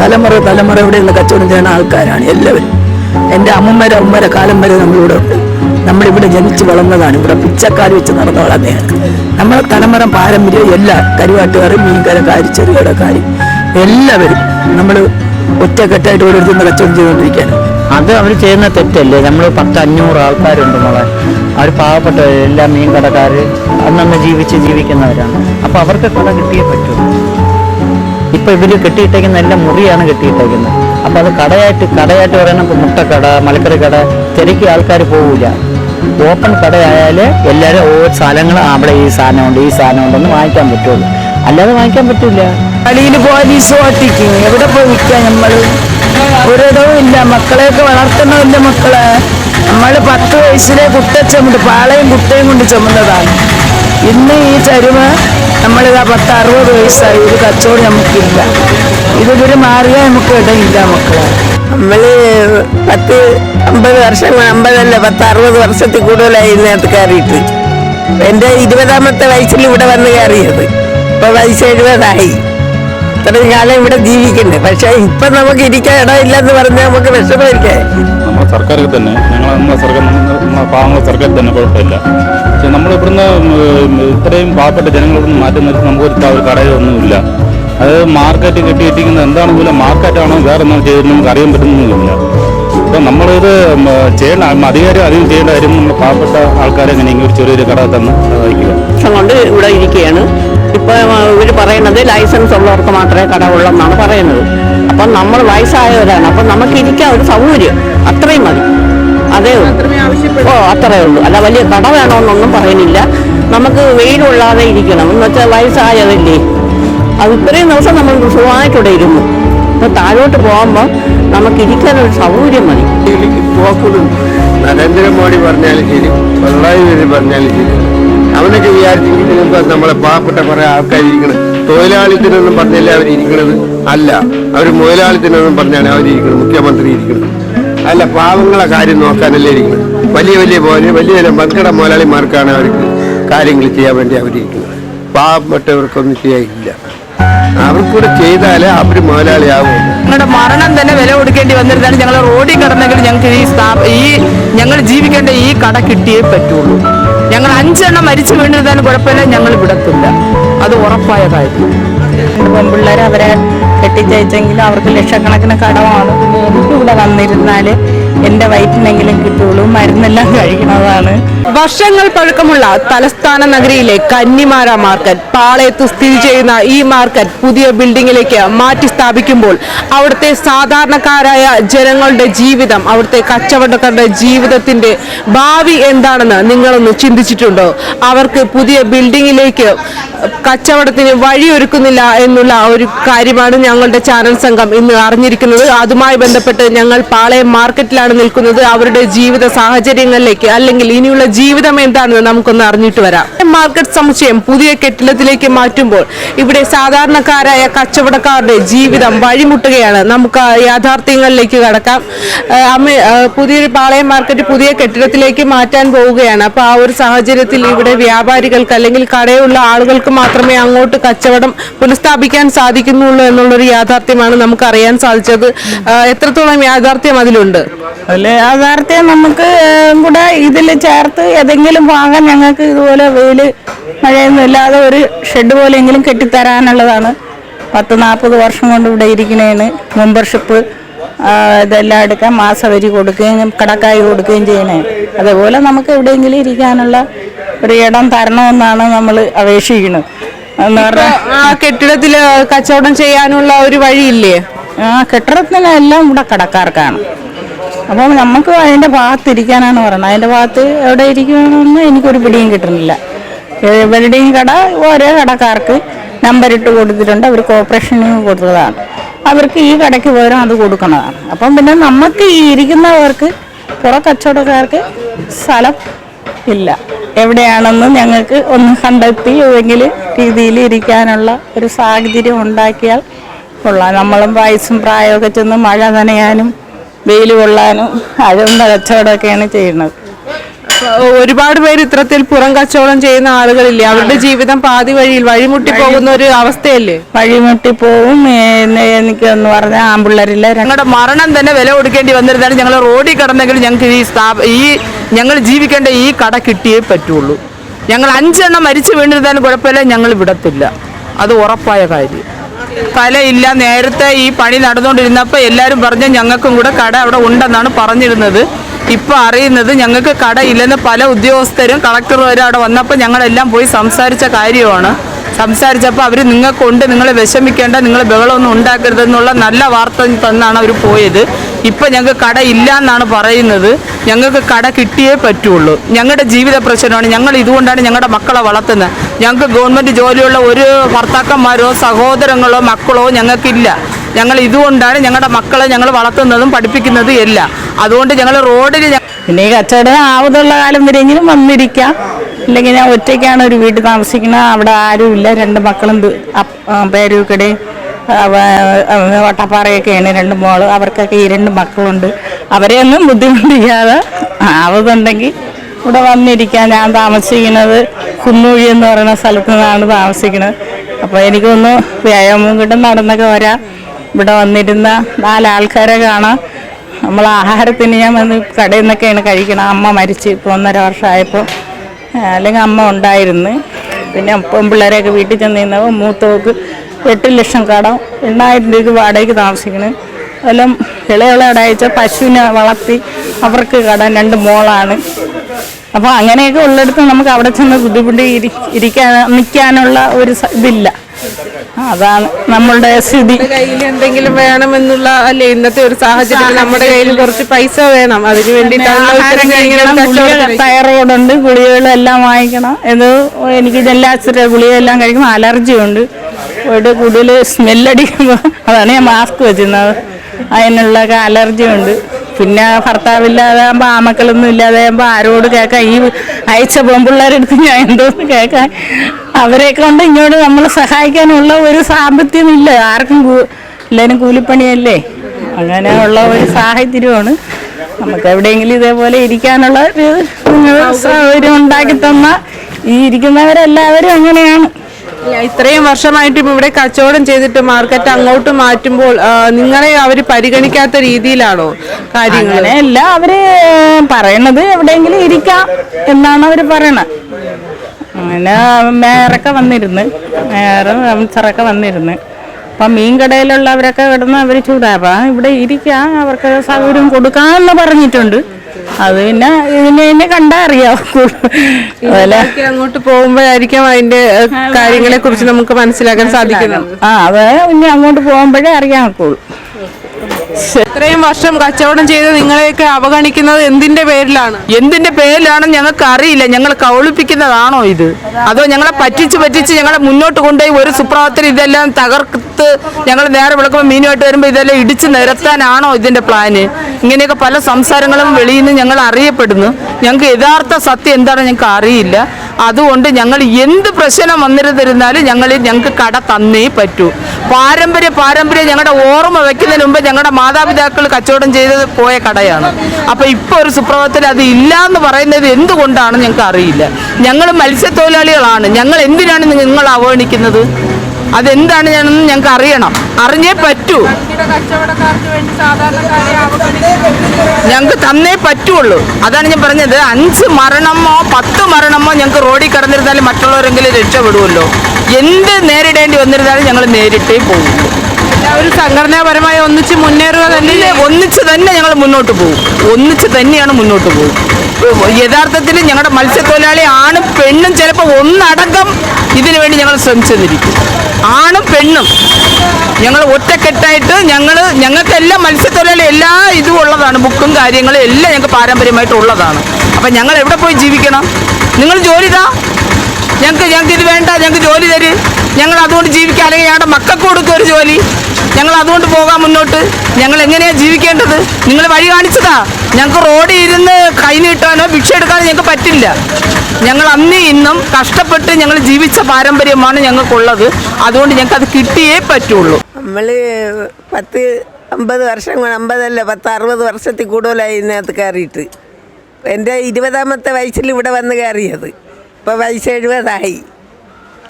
തലമുറ തലമുറ ഇവിടെയുള്ള കച്ചവടം ചെയ്യുന്ന ആൾക്കാരാണ് എല്ലാവരും. എന്റെ അമ്മമാരെ അമ്മമാരെ കാലം വരെ നമ്മളിവിടെ ഉണ്ട്. നമ്മളിവിടെ ജനിച്ചു വളർന്നതാണ്. ഇവിടെ പിച്ചക്കാർ വെച്ച് നടന്നു വളർന്നതാണ് നമ്മളെ തലമുറ പാരമ്പര്യം എല്ലാ കരുവാട്ടുകാർ മീൻകരക്കാർ ചെറുകടക്കാർ എല്ലാവരും നമ്മൾ ഒറ്റക്കെട്ടായിട്ട് ഓരോരുത്തരും കച്ചവടം ചെയ്തുകൊണ്ടിരിക്കുകയാണ്. അത് അവർ ചെയ്യുന്ന തെറ്റല്ലേ? നമ്മൾ പത്ത് അഞ്ഞൂറ് ആൾക്കാരുണ്ട് മോളെ. അവർ പാവപ്പെട്ടവർ എല്ലാ മീൻ കടക്കാർ അന്നന്ന് ജീവിച്ച് ജീവിക്കുന്നവരാണ്. അപ്പോൾ അവർക്ക് കട കിട്ടിയേ പറ്റൂ. ഇപ്പോൾ ഇവർ കെട്ടിയിട്ടേക്കുന്ന എല്ലാം മുറിയാണ് കെട്ടിയിട്ടേക്കുന്നത്. അപ്പോൾ അത് കടയായിട്ട് കടയായിട്ട് പറയുന്ന മുട്ടക്കട മലക്കറി കട തിരക്കി ആൾക്കാർ പോവില്ല ഓപ്പൺ കടയായാൽ എല്ലാവരും ഓരോ സ്ഥലങ്ങൾ അവിടെ ഈ സാധനമുണ്ട് ഈ സാധനമുണ്ടെന്ന് വാങ്ങിക്കാൻ പറ്റുള്ളൂ. അല്ലാതെ വാങ്ങിക്കാൻ പറ്റൂല. കളിയിൽ പോലീസ് ഓട്ടിക്കും എവിടെ പോയി വിൽക്കാം നമ്മൾ ഒരിടവും ഇല്ല. മക്കളെയൊക്കെ വളർത്തണമില്ല മക്കളെ. നമ്മൾ പത്ത് വയസ്സിലെ കുട്ട ചുമട് പാളയും കുട്ടയും കൊണ്ട് ചുമന്നതാണ്. ഇന്ന് ഈ ചരുമ നമ്മളിതാ പത്ത് അറുപത് വയസ്സായി. ഒരു കച്ചവടം നമുക്കില്ല. ഇതുവരെ മാറിയാൽ നമുക്ക് ഇടയില്ല മക്കളെ. നമ്മൾ പത്ത് അമ്പത് വർഷം അമ്പതല്ല പത്ത് അറുപത് വർഷത്തിൽ കൂടുതലായി ഇതിനകത്ത് കയറിയിട്ട്. എന്റെ ഇരുപതാമത്തെ വയസ്സിൽ ഇവിടെ വന്ന് കയറിയത്. ഇപ്പോൾ വയസ്സ് എഴുപതായി. ഇത്രയും കാലം ഇവിടെ ജീവിക്കണ്ടേ പക്ഷെ ഇപ്പൊ നമുക്ക് ഇരിക്കാൻ ഇടമില്ലെന്ന് പറഞ്ഞാൽ നമുക്ക് വിഷമമില്ലേ? നമ്മുടെ സർക്കാർ തന്നെ ഞങ്ങൾ നമ്മുടെ സർക്കാർ നമ്മുടെ പാവങ്ങളുടെ സർക്കാർ തന്നെ കുഴപ്പമില്ല. പക്ഷെ നമ്മൾ ഇവിടുന്ന് ഇത്രയും പാവപ്പെട്ട ജനങ്ങൾ ഇവിടുന്ന് മാറ്റി നിർത്തി നമുക്കൊരു ത- ഒരു കടയൊന്നുമില്ല. അത് മാർക്കറ്റ് കെട്ടിയിട്ടിരിക്കുന്നത് എന്താണ് പോലും മാർക്കറ്റാണോ വേറെ എന്താണ് ചെയ്തിട്ട് നമുക്ക് അറിയാൻ പറ്റുന്നതുമില്ല അപ്പം നമ്മളിത് ചെയ്യേണ്ട അധികാരം അധികം ചെയ്യേണ്ട കാര്യം നമ്മൾ പാവപ്പെട്ട ആൾക്കാരെ എങ്ങനെയെങ്കിലും ഒരു ചെറിയൊരു കട തന്ന് സഹായിക്കുക. കൊണ്ട് ഇവിടെ ഇരിക്കുകയാണ്. ഇപ്പൊ ഇവർ പറയുന്നത് ലൈസൻസ് ഉള്ളവർക്ക് മാത്രമേ കട ഉള്ളെന്നാണ് പറയുന്നത്. അപ്പം നമ്മൾ വയസ്സായവരാണ്. അപ്പം നമുക്ക് ഇരിക്കാൻ ഒരു സൗകര്യം. അത്രയും മതി. അതേ ഉള്ളൂ. ഓ അത്രേ ഉള്ളൂ. അല്ല വലിയ കട വേണമെന്നൊന്നും പറയുന്നില്ല. നമുക്ക് വെയിലുള്ളാതെ ഇരിക്കണം. എന്ന് വെച്ചാൽ വയസ്സായതല്ലേ അത് ഇത്രയും ദിവസം നമ്മൾ സുഖമായിട്ടിവിടെ ഇരുന്നു. അപ്പൊ താഴോട്ട് പോകുമ്പോൾ നമുക്ക് ഇരിക്കാൻ ഒരു സൗകര്യം മതി നരേന്ദ്രമോദി പറഞ്ഞാലും ശരി പിണറായി വിജയൻ പറഞ്ഞാലും ശരി. അവനൊക്കെ വിചാരിച്ചിരിക്കുന്നത് നമ്മളെ പാവപ്പെട്ട കുറെ ആൾക്കാർ ഇരിക്കണം തൊഴിലാളിത്തിനൊന്നും പറഞ്ഞല്ലേ അവരിയ്ക്കണത് അല്ല. അവർ മുതലാളിത്തിനൊന്നും പറഞ്ഞാണ് അവരിയ്ക്കുന്നത് മുഖ്യമന്ത്രി ഇരിക്കുന്നത് അല്ല പാവങ്ങളെ കാര്യം നോക്കാനല്ലേ ഇരിക്കുന്നത് വലിയ വലിയ പോലെ വലിയ വലിയ മക്കട മുതലാളിമാർക്കാണ് അവർക്ക് കാര്യങ്ങൾ ചെയ്യാൻ വേണ്ടി അവരിയ്ക്കുന്നത് പാവപ്പെട്ടവർക്കൊന്നും ചെയ്യാനില്ല. അവർക്കൂടെ ചെയ്താലേ അവർ മുതലാളിയാവും. ഞങ്ങളുടെ മരണം തന്നെ വില കൊടുക്കേണ്ടി വന്നിരുന്നാലും ഞങ്ങൾ റോഡിൽ കിടന്നെങ്കിൽ ഞങ്ങൾക്ക് ഈ ഈ ഞങ്ങൾ ജീവിക്കേണ്ട ഈ കട കിട്ടിയേ പറ്റുള്ളൂ. ഞങ്ങൾ അഞ്ചെണ്ണം മരിച്ചു വീണിരുന്നാലും കുഴപ്പമില്ല ഞങ്ങൾ വിടത്തില്ല. അത് ഉറപ്പായ കാര്യം പെൺപിള്ളേർ അവരെ കെട്ടിച്ചയച്ചെങ്കിൽ അവർക്ക് ലക്ഷക്കണക്കിന് കടമാണ്. ഇവിടെ വന്നിരുന്നാൽ എന്റെ വയറ്റിനെങ്കിലും കിട്ടുള്ളൂ. മരുന്നെല്ലാം കഴിക്കുന്നതാണ്. വർഷങ്ങൾ പഴക്കമുള്ള തലസ്ഥാന നഗരിയിലെ കന്നിമാര മാർക്കറ്റ്. പാളയത്ത് സ്ഥിതി ചെയ്യുന്ന ഈ മാർക്കറ്റ് പുതിയ ബിൽഡിങ്ങിലേക്ക് മാറ്റി സ്ഥാപിക്കുമ്പോൾ അവിടുത്തെ സാധാരണക്കാരായ ജനങ്ങളുടെ ജീവിതം അവിടുത്തെ കച്ചവടക്കാരുടെ ജീവിതത്തിന്റെ ഭാവി എന്താണെന്ന് നിങ്ങളൊന്ന് ചിന്തിച്ചിട്ടുണ്ടോ? അവർക്ക് പുതിയ ബിൽഡിങ്ങിലേക്ക് കച്ചവടത്തിന് വഴിയൊരുക്കുന്നില്ല എന്നുള്ള ഒരു കാര്യമാണ് ഞങ്ങളുടെ ചാനൽ സംഘം ഇന്ന് അറിഞ്ഞിരിക്കുന്നത്. അതുമായി ബന്ധപ്പെട്ട് ഞങ്ങൾ പാളയം മാർക്കറ്റിലാണ് നിൽക്കുന്നത് അവരുടെ ജീവിത സാഹചര്യങ്ങളിലേക്ക് അല്ലെങ്കിൽ ഇനിയുള്ള ജീവിതം എന്താണെന്ന് നമുക്കൊന്ന് അറിഞ്ഞിട്ട് വരാം. മാർക്കറ്റ് സമുച്ചയം പുതിയ കെട്ടിടത്തിലേക്ക് മാറ്റുമ്പോൾ ഇവിടെ സാധാരണക്കാരായ കച്ചവടക്കാരുടെ ജീവിതം വഴിമുട്ടുകയാണ്. നമുക്ക് യാഥാർത്ഥ്യങ്ങളിലേക്ക് കടക്കാം. പുതിയൊരു പാളയം മാർക്കറ്റ് പുതിയ കെട്ടിടത്തിലേക്ക് മാറ്റാൻ പോവുകയാണ്. അപ്പൊ ആ ഒരു സാഹചര്യത്തിൽ ഇവിടെ വ്യാപാരികൾക്ക് അല്ലെങ്കിൽ കടയുള്ള ആളുകൾക്ക് മാത്രമേ അങ്ങോട്ട് കച്ചവടം പുനഃസ്ഥാപിക്കാൻ സാധിക്കുന്നുള്ളൂ എന്നുള്ളൊരു യാഥാർത്ഥ്യമാണ് നമുക്ക് അറിയാൻ സാധിച്ചത് എത്രത്തോളം യാഥാർത്ഥ്യം അതിലുണ്ട്? യാഥാർത്ഥ്യം നമുക്ക് കൂടെ ഇതിൽ ചേർത്ത് ഏതെങ്കിലും ഭാഗം ഞങ്ങൾക്ക് ഇതുപോലെ വെയിൽ മഴയൊന്നും ഇല്ലാതെ ഒരു ഷെഡ് പോലെയെങ്കിലും കെട്ടിത്തരാനുള്ളതാണ്. പത്ത് നാൽപ്പത് വർഷം കൊണ്ട് ഇവിടെ ഇരിക്കണേന് മെമ്പർഷിപ്പ് ഇതെല്ലാം എടുക്കാൻ മാസവരി കൊടുക്കുകയും കടക്കായി കൊടുക്കുകയും ചെയ്യണേ. അതേപോലെ നമുക്ക് എവിടെയെങ്കിലും ഇരിക്കാനുള്ള ഒരു ഇടം തരണമെന്നാണ് നമ്മൾ അപേക്ഷിക്കുന്നത്. എന്ന് പറഞ്ഞാൽ ആ കെട്ടിടത്തിൽ കച്ചവടം ചെയ്യാനുള്ള ഒരു വഴിയില്ലേ? ആ കെട്ടിടത്തിനെല്ലാം ഇവിടെ കടക്കാർക്കാണ്. അപ്പം നമുക്ക് അതിന്റെ ഭാഗത്തിരിക്കാനാണ് പറയുന്നത്. അതിന്റെ ഭാഗത്ത് എവിടെ ഇരിക്കണമെന്ന് എനിക്കൊരു പിടിയും കിട്ടുന്നില്ല. വെൽഡിങ് കട ഓരോ കടക്കാർക്ക് നമ്പർ ഇട്ട് കൊടുത്തിട്ടുണ്ട്. അവർ കോർപ്പറേഷന് കൊടുത്തതാണ്. അവർക്ക് ഈ കടയ്ക്ക് പകരം അത് കൊടുക്കുന്നതാണ്. അപ്പം പിന്നെ നമുക്ക് ഈ ഇരിക്കുന്നവർക്ക് പുറ കച്ചവടക്കാർക്ക് സ്ഥലം ഇല്ല. എവിടെയാണെന്ന് ഞങ്ങൾക്ക് ഒന്ന് കണ്ടെത്തി ഏതെങ്കിലും രീതിയിൽ ഇരിക്കാനുള്ള ഒരു സാഹചര്യം ഉണ്ടാക്കിയാൽ കൊള്ളാം. നമ്മളും വയസ്സും പ്രായമൊക്കെ ചെന്ന് മഴ നനയാനും വെയിൽ കൊള്ളാനും അഴുന്ന കച്ചവടമൊക്കെയാണ് ചെയ്യുന്നത്. ഒരുപാട് പേര് ഇത്തരത്തിൽ പുറം കച്ചവടം ചെയ്യുന്ന ആളുകളില്ലേ? അവരുടെ ജീവിതം പാതി വഴിയിൽ വഴിമുട്ടി പോകുന്ന ഒരു അവസ്ഥയല്ലേ? വഴിമുട്ടി പോവും. എനിക്കെന്ന് പറഞ്ഞാൽ ആമ്പിള്ളേരില്ല ഞങ്ങളുടെ മരണം തന്നെ വില കൊടുക്കേണ്ടി വന്നിരുന്നാലും ഞങ്ങൾ റോഡിൽ കിടന്നെങ്കിൽ ഞങ്ങൾക്ക് ഈ സ്ഥാപ ഈ ഞങ്ങൾ ജീവിക്കേണ്ട ഈ കട കിട്ടിയേ പറ്റുള്ളൂ. ഞങ്ങൾ അഞ്ചെണ്ണം മരിച്ചു വീണിരുന്നാലും കുഴപ്പമില്ല ഞങ്ങൾ വിടത്തില്ല. അത് ഉറപ്പായ കാര്യം. സ്ഥലമില്ല നേരത്തെ ഈ പണി നടന്നുകൊണ്ടിരുന്നപ്പോൾ എല്ലാവരും പറഞ്ഞ് ഞങ്ങൾക്കും കൂടെ കട അവിടെ ഉണ്ടെന്നാണ് പറഞ്ഞിരുന്നത്. ഇപ്പം അറിയുന്നത് ഞങ്ങൾക്ക് കട ഇല്ലെന്ന് പല ഉദ്യോഗസ്ഥരും കളക്ടർമാരും അവിടെ വന്നപ്പോൾ ഞങ്ങളെല്ലാം പോയി സംസാരിച്ച കാര്യമാണ്. സംസാരിച്ചപ്പോൾ അവർ നിങ്ങൾക്കുണ്ട് നിങ്ങൾ വിഷമിക്കേണ്ട നിങ്ങൾ ബഹളമൊന്നും ഉണ്ടാക്കരുതെന്നുള്ള നല്ല വാർത്ത തന്നാണ് അവർ പോയത്. ഇപ്പം ഞങ്ങൾക്ക് കട ഇല്ല എന്നാണ് പറയുന്നത്. ഞങ്ങൾക്ക് കട കിട്ടിയേ പറ്റുള്ളൂ. ഞങ്ങളുടെ ജീവിത പ്രശ്നമാണ്. ഞങ്ങൾ ഇതുകൊണ്ടാണ് ഞങ്ങളുടെ മക്കളെ വളർത്തുന്നത് ഞങ്ങൾക്ക് ഗവൺമെന്റ് ജോലിയുള്ള ഒരു ഭർത്താക്കന്മാരോ സഹോദരങ്ങളോ മക്കളോ ഞങ്ങൾക്കില്ല. ഞങ്ങൾ ഇതുകൊണ്ടാണ് ഞങ്ങളുടെ മക്കളെ ഞങ്ങൾ വളർത്തുന്നതും പഠിപ്പിക്കുന്നതും എല്ലാം. അതുകൊണ്ട് ഞങ്ങൾ റോഡിൽ പിന്നെ ഈ കച്ചവടം ആവതുള്ള കാലം വരെയെങ്കിലും വന്നിരിക്കാം. അല്ലെങ്കിൽ ഞാൻ ഒറ്റയ്ക്കാണ് ഒരു വീട്ടിൽ താമസിക്കുന്നത്. അവിടെ ആരുമില്ല. രണ്ട് മക്കളും പേരൂക്കടയും വട്ടപ്പാറയൊക്കെയാണ് രണ്ട് മോൾ. അവർക്കൊക്കെ ഈ രണ്ട് മക്കളുണ്ട്. അവരെയൊന്നും ബുദ്ധിമുട്ടിക്കാതെ ആവതുണ്ടെങ്കിൽ ഇവിടെ വന്നിരിക്കാൻ ഞാൻ താമസിക്കുന്നത് കുന്നൂഴി എന്ന് പറയുന്ന സ്ഥലത്ത് നിന്നാണ് താമസിക്കുന്നത്. അപ്പോൾ എനിക്കൊന്ന് വ്യായാമം കിട്ടും നടന്നൊക്കെ വരാം. ഇവിടെ വന്നിരുന്ന നാലാൾക്കാരെ കാണാം. നമ്മൾ ആഹാരത്തിന് ഞാൻ വന്ന് കടയിൽ നിന്നൊക്കെയാണ് കഴിക്കണം അമ്മ മരിച്ച് ഇപ്പോൾ ഒന്നര വർഷമായപ്പോൾ അല്ലെങ്കിൽ അമ്മ ഉണ്ടായിരുന്നു. പിന്നെ പെൺപിള്ളേരെയൊക്കെ വീട്ടിൽ ചെന്ന് നിന്നപ്പോൾ മൂത്തവർക്ക് എട്ട് ലക്ഷം കടം എണ്ണായിരം രൂപ വാടകയ്ക്ക് താമസിക്കണം. എല്ലാം ഇളയുള്ള അയച്ച പശുവിനെ വളർത്തി അവർക്ക് കടം രണ്ട് മോളാണ്. അപ്പോൾ അങ്ങനെയൊക്കെ ഉള്ളിടത്ത് നമുക്ക് അവിടെ ചെന്ന് ബുദ്ധിമുട്ടി ഇരി ഇരിക്കാൻ നിൽക്കാനുള്ള ഒരു ഇതില്ല. അതാണ് നമ്മളുടെ സ്ഥിതി. കയ്യിൽ എന്തെങ്കിലും വേണമെന്നുള്ള അല്ലെ ഇന്നത്തെ ഒരു സാഹചര്യം നമ്മുടെ കയ്യിൽ കുറച്ച് പൈസ വേണം. അതിന് വേണ്ടി തയ്യാറോടുണ്ട് തൈറോയിഡുണ്ട് ഗുളികകളെല്ലാം വാങ്ങിക്കണം. ഇത് എനിക്ക് ജെല്ലാസിന്റെ ഗുളികയെല്ലാം കഴിക്കുമ്പോൾ അലർജി ഉണ്ട് ഒരു കൂടുതൽ സ്മെല്ലടിക്കുമ്പോൾ അതാണ് ഞാൻ മാസ്ക് വെച്ചിരുന്നത്. അതിനുള്ളൊക്കെ അലർജി ഉണ്ട്. പിന്നെ ഭർത്താവില്ലാതാകുമ്പോൾ ആമക്കളൊന്നും ഇല്ലാതെ ആകുമ്പോൾ ആരോട് കേൾക്കാം ഈ അയച്ച പെൺപിള്ളേരെടുത്ത് ഞാൻ എന്തോന്ന് കേൾക്കാൻ? അവരെ കൊണ്ട് ഇങ്ങോട്ട് നമ്മൾ സഹായിക്കാനുള്ള ഒരു സാമ്പത്തികം ഇല്ല. ആർക്കും എല്ലാവരും കൂലിപ്പണിയല്ലേ? അങ്ങനെയുള്ള ഒരു സാഹചര്യമാണ്. നമുക്ക് എവിടെയെങ്കിലും ഇതേപോലെ ഇരിക്കാനുള്ള ഒരു സൗകര്യം ഉണ്ടാക്കി തന്ന ഈ ഇരിക്കുന്നവരെല്ലാവരും അങ്ങനെയാണ്. ഇത്രയും വർഷമായിട്ടും ഇവിടെ കച്ചവടം ചെയ്തിട്ട് മാർക്കറ്റ് അങ്ങോട്ട് മാറ്റുമ്പോൾ നിങ്ങളെ അവർ പരിഗണിക്കാത്ത രീതിയിലാണോ കാര്യങ്ങൾ അല്ല അവർ പറയണത് എവിടെയെങ്കിലും ഇരിക്കാം എന്നാണ് അവർ പറയണത് അങ്ങനെ മേയറൊക്കെ വന്നിരുന്ന് മേയറും കൗൺസിലറൊക്കെ വന്നിരുന്ന്. അപ്പം മീൻ കടയിലുള്ളവരൊക്കെ കിടന്ന് അവർ ചൂടാപ്പാ ഇവിടെ ഇരിക്കാം അവർക്ക് സൗകര്യം കൊടുക്കാമെന്ന് പറഞ്ഞിട്ടുണ്ട്. അത് പിന്നെ ഇതിനെ തന്നെ കണ്ടാ അറിയാം അങ്ങോട്ട് പോകുമ്പോഴായിരിക്കും അതിന്റെ കാര്യങ്ങളെ കുറിച്ച് നമുക്ക് മനസ്സിലാക്കാൻ സാധിക്കുന്നത്. ആ അത് പിന്നെ അങ്ങോട്ട് പോകുമ്പോഴേ അറിയാൻ ഒക്കുള്ളൂ ഇത്രയും വർഷം കച്ചവടം ചെയ്ത് നിങ്ങളെയൊക്കെ അവഗണിക്കുന്നത് എന്തിന്റെ പേരിലാണ്? എന്തിന്റെ പേരിലാണെന്ന് ഞങ്ങൾക്ക് അറിയില്ല. ഞങ്ങൾ കൗളിപ്പിക്കുന്നതാണോ ഇത്? അതോ ഞങ്ങളെ പറ്റിച്ച് പറ്റിച്ച് ഞങ്ങളെ മുന്നോട്ട് കൊണ്ടുപോയി ഒരു സുപ്രഭാതത്തിൽ ഇതെല്ലാം തകർത്ത് ഞങ്ങൾ നേരെ വിളക്കുമ്പോൾ മീനുമായിട്ട് വരുമ്പോൾ ഇതെല്ലാം ഇടിച്ച് നിരത്താനാണോ ഇതിന്റെ പ്ലാന് ഇങ്ങനെയൊക്കെ പല സംസാരങ്ങളും വെളിയിൽ നിന്ന് ഞങ്ങൾ അറിയപ്പെടുന്നു. ഞങ്ങൾക്ക് യഥാർത്ഥ സത്യം എന്താണെന്ന് ഞങ്ങൾക്ക് അറിയില്ല. അതുകൊണ്ട് ഞങ്ങൾ എന്ത് പ്രശ്നം വന്നിരുന്നിരുന്നാലും ഞങ്ങൾ ഞങ്ങൾക്ക് കട തന്നേ പറ്റൂ. പാരമ്പര്യ പാരമ്പര്യം ഞങ്ങളുടെ ഓർമ്മ വയ്ക്കുന്നതിന് മുമ്പ് ഞങ്ങളുടെ മാതാപിതാക്കൾ കച്ചവടം ചെയ്ത് പോയ കടയാണ്. അപ്പോൾ ഇപ്പോൾ ഒരു സുപ്രഭാതത്തിൽ അത് ഇല്ല എന്ന് പറയുന്നത് എന്തുകൊണ്ടാണ് ഞങ്ങൾക്ക് അറിയില്ല. ഞങ്ങൾ മത്സ്യത്തൊഴിലാളികളാണ്. ഞങ്ങൾ എന്തിനാണ് നിങ്ങൾ അവഗണിക്കുന്നത്? അതെന്താണ് ഞാനെന്ന് ഞങ്ങൾക്ക് അറിയണം. അറിഞ്ഞേ പറ്റൂ. ഞങ്ങൾക്ക് തന്നേ പറ്റുള്ളൂ. അതാണ് ഞാൻ പറഞ്ഞത്. അഞ്ച് മരണമോ പത്ത് മരണമോ ഞങ്ങൾക്ക് റോഡിൽ കിടന്നിരുന്നാലും മറ്റുള്ളവരെങ്കിലും രക്ഷപ്പെടുമല്ലോ. എന്ത് നേരിടേണ്ടി വന്നിരുന്നാലും ഞങ്ങൾ നേരിട്ടേ പോകുള്ളൂ ഒരു സംഘടനാപരമായി ഒന്നിച്ച് മുന്നേറുക തന്നെ ഒന്നിച്ച് തന്നെ ഞങ്ങൾ മുന്നോട്ട് പോകും. ഒന്നിച്ച് തന്നെയാണ് മുന്നോട്ട് പോകും. യഥാർത്ഥത്തിൽ ഞങ്ങളുടെ മത്സ്യത്തൊഴിലാളി ആണും പെണ്ണും ചിലപ്പോൾ ഒന്നടങ്കം ഇതിനു വേണ്ടി ഞങ്ങൾ ശ്രമിച്ചെന്നിരിക്കും ആണും പെണ്ണും. ഞങ്ങൾ ഒറ്റക്കെട്ടായിട്ട് ഞങ്ങൾ ഞങ്ങൾക്കെല്ലാം മത്സ്യത്തൊഴിലാളി എല്ലാ ഇതും ഉള്ളതാണ്. ബുക്കും കാര്യങ്ങളും എല്ലാം ഞങ്ങൾക്ക് പാരമ്പര്യമായിട്ട് ഉള്ളതാണ് അപ്പം ഞങ്ങൾ എവിടെ പോയി ജീവിക്കണം? നിങ്ങൾ ജോലി താ ഞങ്ങൾക്ക് ഞങ്ങൾക്ക് ഇത് വേണ്ട. ഞങ്ങൾക്ക് ജോലി തരും. ഞങ്ങൾ അതുകൊണ്ട് ജീവിക്കാം. അല്ലെങ്കിൽ ഞങ്ങളുടെ മക്കൾക്ക് കൊടുക്കുക ഒരു ജോലി. ഞങ്ങൾ അതുകൊണ്ട് പോകാം മുന്നോട്ട്. ഞങ്ങൾ എങ്ങനെയാ ജീവിക്കേണ്ടത്? നിങ്ങൾ വഴി കാണിച്ചതാ. ഞങ്ങൾക്ക് റോഡിൽ ഇരുന്ന് കൈ നീട്ടാനോ ഭിക്ഷ എടുക്കാനോ ഞങ്ങൾക്ക് പറ്റില്ല. ഞങ്ങൾ അന്ന് ഇന്നും കഷ്ടപ്പെട്ട് ഞങ്ങൾ ജീവിച്ച പാരമ്പര്യമാണ് ഞങ്ങൾക്കുള്ളത്. അതുകൊണ്ട് ഞങ്ങൾക്ക് അത് കിട്ടിയേ പറ്റുള്ളൂ. നമ്മൾ പത്ത് അമ്പത് വർഷം അമ്പതല്ല പത്ത് അറുപത് വർഷത്തിൽ കൂടുതലായി ഇതിനകത്ത് കയറിയിട്ട്. എന്റെ ഇരുപതാമത്തെ വയസ്സിൽ ഇവിടെ വന്ന് കയറിയത്. ഇപ്പോൾ വയസ്സ് എഴുപതായി.